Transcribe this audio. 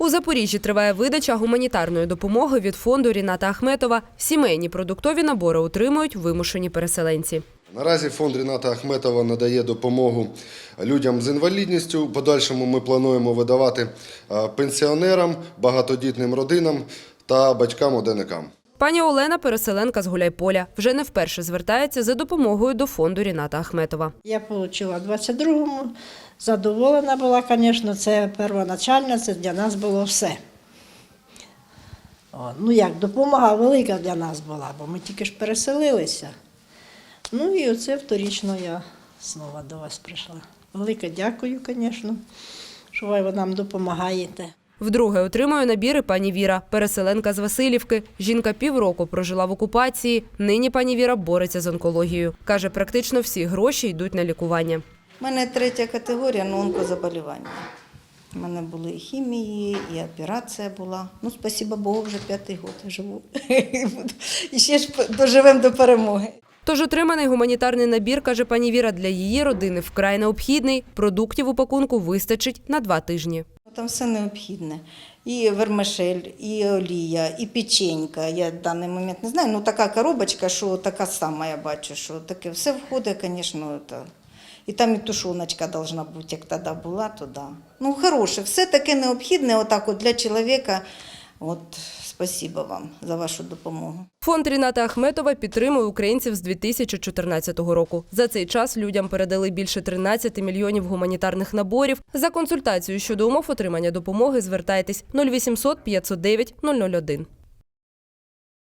У Запоріжжі триває видача гуманітарної допомоги від фонду Ріната Ахметова. Сімейні продуктові набори отримують вимушені переселенці. Наразі фонд Ріната Ахметова надає допомогу людям з інвалідністю. В подальшому ми плануємо видавати пенсіонерам, багатодітним родинам та батькам-одинакам. Пані Олена, переселенка з Гуляйполя, вже не вперше звертається за допомогою до фонду Ріната Ахметова. Я отримала 22-му, задоволена була, звісно, це первоначально, це для нас було все. О, ну як, допомога велика для нас була, бо ми тільки ж переселилися. Ну і оце вторічно я знову до вас прийшла. Велике дякую, звісно, що ви нам допомагаєте. Вдруге отримує набіри пані Віра, переселенка з Васильівки. Жінка півроку прожила в окупації. Нині пані Віра бореться з онкологією. Каже, практично всі гроші йдуть на лікування. У мене третя категорія ну, онкозаболівання. У мене були і хімії, і операція була. Ну, спасіба Богу, вже п'ятий год живу. І ще ж доживемо до перемоги. Тож отриманий гуманітарний набір, каже пані Віра, для її родини вкрай необхідний. Продуктів у пакунку вистачить на два тижні. Там все необхідне. І вермишель, і олія, і печенька. Я в даний момент не знаю. Ну така коробочка, що така сама, я бачу, що таке все входить, звісно. це. І там і тушоночка повинна бути, як тоді була, то да. Ну, хороше, все таке необхідне, отак от для чоловіка. От, спасибо вам за вашу допомогу. Фонд Ріната Ахметова підтримує українців з 2014 року. За цей час людям передали більше 13 мільйонів гуманітарних наборів. За консультацією щодо умов отримання допомоги звертайтесь 0800 509 001.